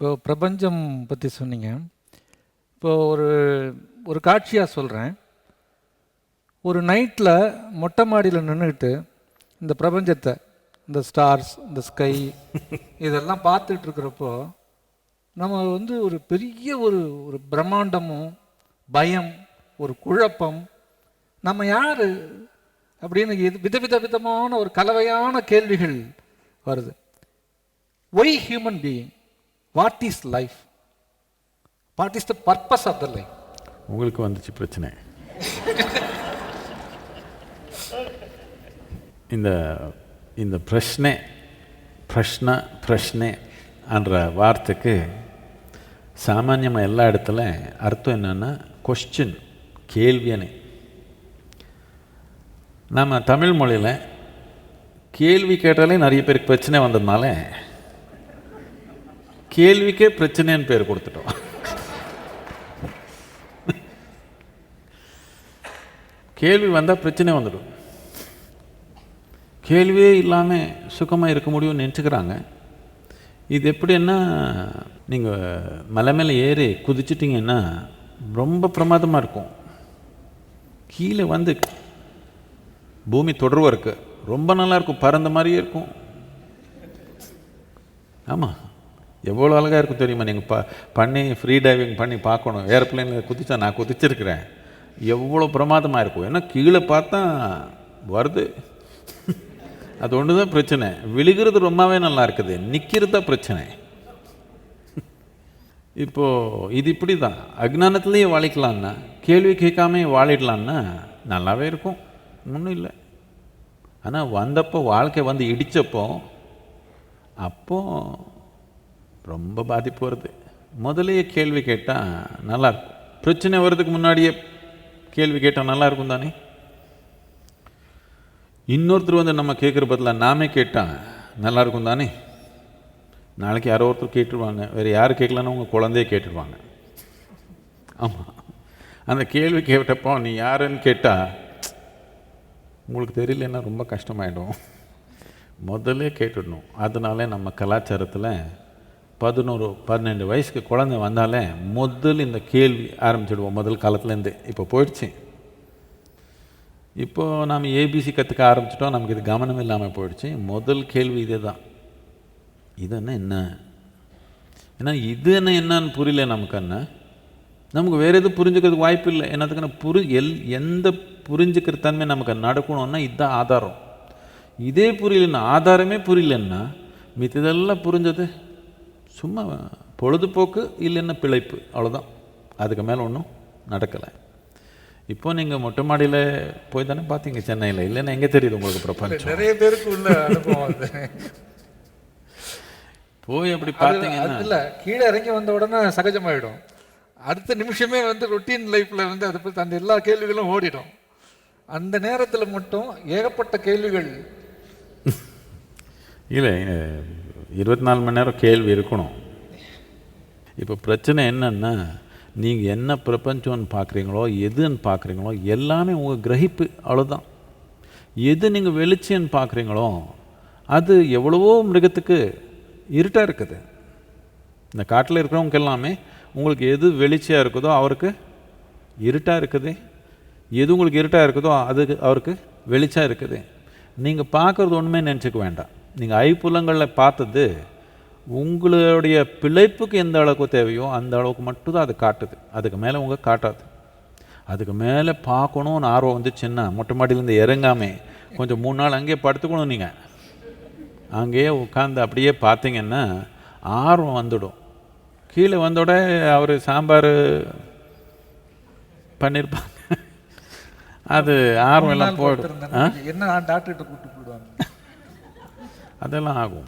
இப்போ பிரபஞ்சம் பற்றி சொன்னீங்க. இப்போ ஒரு ஒரு காட்சியாக சொல்கிறேன் ஒரு நைட்டில் மொட்டை மாடியில் நின்றுக்கிட்டு இந்த பிரபஞ்சத்தை இந்த ஸ்டார்ஸ் இந்த ஸ்கை இதெல்லாம் பார்த்துட்டு இருக்கிறப்போ நம்ம வந்து ஒரு பெரிய ஒரு ஒரு பிரம்மாண்டமும் பயம் ஒரு குழப்பம் நம்ம யார் அப்படின்னு இது விதவித விதமான ஒரு கலவையான கேள்விகள் வருது. Why human being what is life what is the purpose of the life உங்களுக்கு வந்துச்சு பிரச்சனை. இந்த இந்த பிரஷ்னே பிரஷ்ன பிரஷ்னே என்ற வார்த்தைக்கு சாமான்யமாக எல்லா இடத்துல அர்த்தம் என்னென்னா கொஸ்டின் கேள்வியனே. நம்ம தமிழ் மொழியில் கேள்வி கேட்டாலே நிறைய பேருக்கு பிரச்சனை வந்ததுனால கேள்விக்கே பிரச்சனைன்னு பேர் கொடுத்துட்டோம். கேள்வி வந்தால் பிரச்சனை வந்துடும். கேள்வியே இல்லாமல் சுகமாக இருக்க முடியும்னு நினச்சிக்கிறாங்க. இது எப்படின்னா நீங்கள் மலை மேலே ஏறி குதிச்சிட்டிங்கன்னா ரொம்ப பிரமாதமாக இருக்கும். கீழே வந்து பூமி தொடர்வாக இருக்குது ரொம்ப நல்லா இருக்கும். பறந்த மாதிரியே இருக்கும். ஆமாம் எவ்வளோ அழகாக இருக்கும் தெரியுமா? நீங்கள் ப பண்ணி ஃப்ரீ டைவிங் பண்ணி பார்க்கணும். ஏரோப்ளேனில் குதிச்சா நான் குதிச்சிருக்கிறேன். எவ்வளோ பிரமாதமாக இருக்கும். ஏன்னா கீழே பார்த்தா வருது. அது ஒன்று தான் பிரச்சனை. விழுகிறது ரொம்பவே நல்லா இருக்குது. நிற்கிறது தான் பிரச்சனை. இப்போது இது இப்படி தான் அஜ்ஞானத்துலேயே வாழிக்கலான்னா கேள்வி கேட்காமே வாழிடலான்னா நல்லாவே இருக்கும். ஒன்றும் இல்லை. ஆனால் வந்தப்போ வாழ்க்கை வந்து இடித்தப்போ அப்போது ரொம்ப பாதிப்பு வருது. முதலையே கேள்வி கேட்டால் நல்லாயிருக்கும் பிரச்சனை வர்றதுக்கு முன்னாடியே கேள்வி கேட்டால் நல்லா இருக்கும் தானே? இன்னொருத்தர் வந்து நம்ம கேட்குற பதிலாக நாமே கேட்டால் நல்லா இருக்கும் தானே? நாளைக்கு யாரோ ஒருத்தர் கேட்டுருவாங்க. வேறு யார் கேட்கலன்னா உங்கள் குழந்தைய கேட்டுருவாங்க. ஆமாம் அந்த கேள்வி கேட்டப்போ நீ யாருன்னு கேட்டால் உங்களுக்கு தெரியலன்னா ரொம்ப கஷ்டமாயிடும். முதல்ல கேட்டுடணும். அதனால நம்ம கலாச்சாரத்தில் பதினோரு பன்னெண்டு வயசுக்கு குழந்தை வந்தாலே முதல் இந்த கேள்வி ஆரம்பிச்சிடுவோம் முதல் காலத்துலேருந்து. இப்போ போயிடுச்சு. இப்போது நாம் ஏபிசி கற்றுக்க ஆரம்பிச்சிட்டோம். நமக்கு இது கவனம் இல்லாமல் போயிடுச்சு. முதல் கேள்வி இதே தான். இது என்ன? என்ன ஏன்னா இது என்ன என்னன்னு புரியல நமக்கு என்ன நமக்கு வேறு எதுவும் புரிஞ்சுக்கிறதுக்கு வாய்ப்பு இல்லை. என்னத்துக்குன்னா புரி எல் எந்த புரிஞ்சுக்கிற தன்மை நமக்கு நடக்கணும்னா இதுதான் ஆதாரம். இதே புரியலன்னா ஆதாரமே புரியலன்னா மித்ததெல்லாம் புரிஞ்சது. சும்மா பொழுதுபோக்கு இல்லைன்னா பிழைப்பு அவ்வளோதான் அதுக்கு மேலே ஒன்றும் நடக்கலை. இப்போ நீங்கள் மொட்டை மாடியில் போய் தானே பார்த்தீங்க சென்னையில்? இல்லைன்னா எங்கே தெரியுது உங்களுக்கு பிரபஞ்சம் நிறைய பேருக்கு உள்ள அனுபவம் போய் அப்படி பார்த்தீங்கன்னா அது இல்ல கீழே இறங்கி வந்த உடனே சகஜமாயிடும். அடுத்த நிமிஷமே வந்து ரொட்டீன் லைஃப்ல வந்து அதை பத்தி அந்த எல்லா கேள்விகளும் ஓடிடும். அந்த நேரத்துல மட்டும் ஏகப்பட்ட கேள்விகள். இல்லை இருபத்தி நாலு மணி நேரம் கேள்வி இருக்கணும். இப்போ பிரச்சனை என்னென்னா நீங்கள் என்ன பிரபஞ்சம்னு பார்க்குறீங்களோ எதுன்னு பார்க்குறீங்களோ எல்லாமே உங்கள் கிரகிப்பு அவ்வளோதான் எது நீங்கள் வெளிச்சம்னு பார்க்குறீங்களோ அது எவ்வளவோ மிருகத்துக்கு இருட்டாக இருக்குது. இந்த காட்டில் இருக்கிறவங்க எல்லாமே உங்களுக்கு எது வெளிச்சையாக இருக்குதோ அவருக்கு இருட்டாக இருக்குது. எது உங்களுக்கு இருட்டாக இருக்குதோ அதுக்கு அவருக்கு வெளிச்சம் இருக்குது. நீங்கள் பார்க்குறது ஒன்றுமே நினச்சிக்க வேண்டாம். நீங்கள் ஐப்புலங்களில் பார்த்தது உங்களுடைய பிழைப்புக்கு எந்த அளவுக்கு தேவையோ அந்த அளவுக்கு மட்டும்தான் அது காட்டுது. அதுக்கு மேலே உங்க காட்டாது. அதுக்கு மேலே பார்க்கணும்னு ஆர்வம் வந்துச்சுன்னா மொட்டை மாடியிலேருந்து இறங்காமே கொஞ்சம் மூணு நாள் அங்கேயே படுத்துக்கணும் நீங்கள் அங்கேயே உட்காந்து அப்படியே பார்த்தீங்கன்னா ஆர்வம் வந்துடும். கீழே வந்தோட அவர் சாம்பார் பண்ணியிருப்பாங்க அது ஆர்வம் எல்லாம் போயிடும். ஆ? என்ன டாக்டர்கிட்ட கூப்பிட்டு Adelago.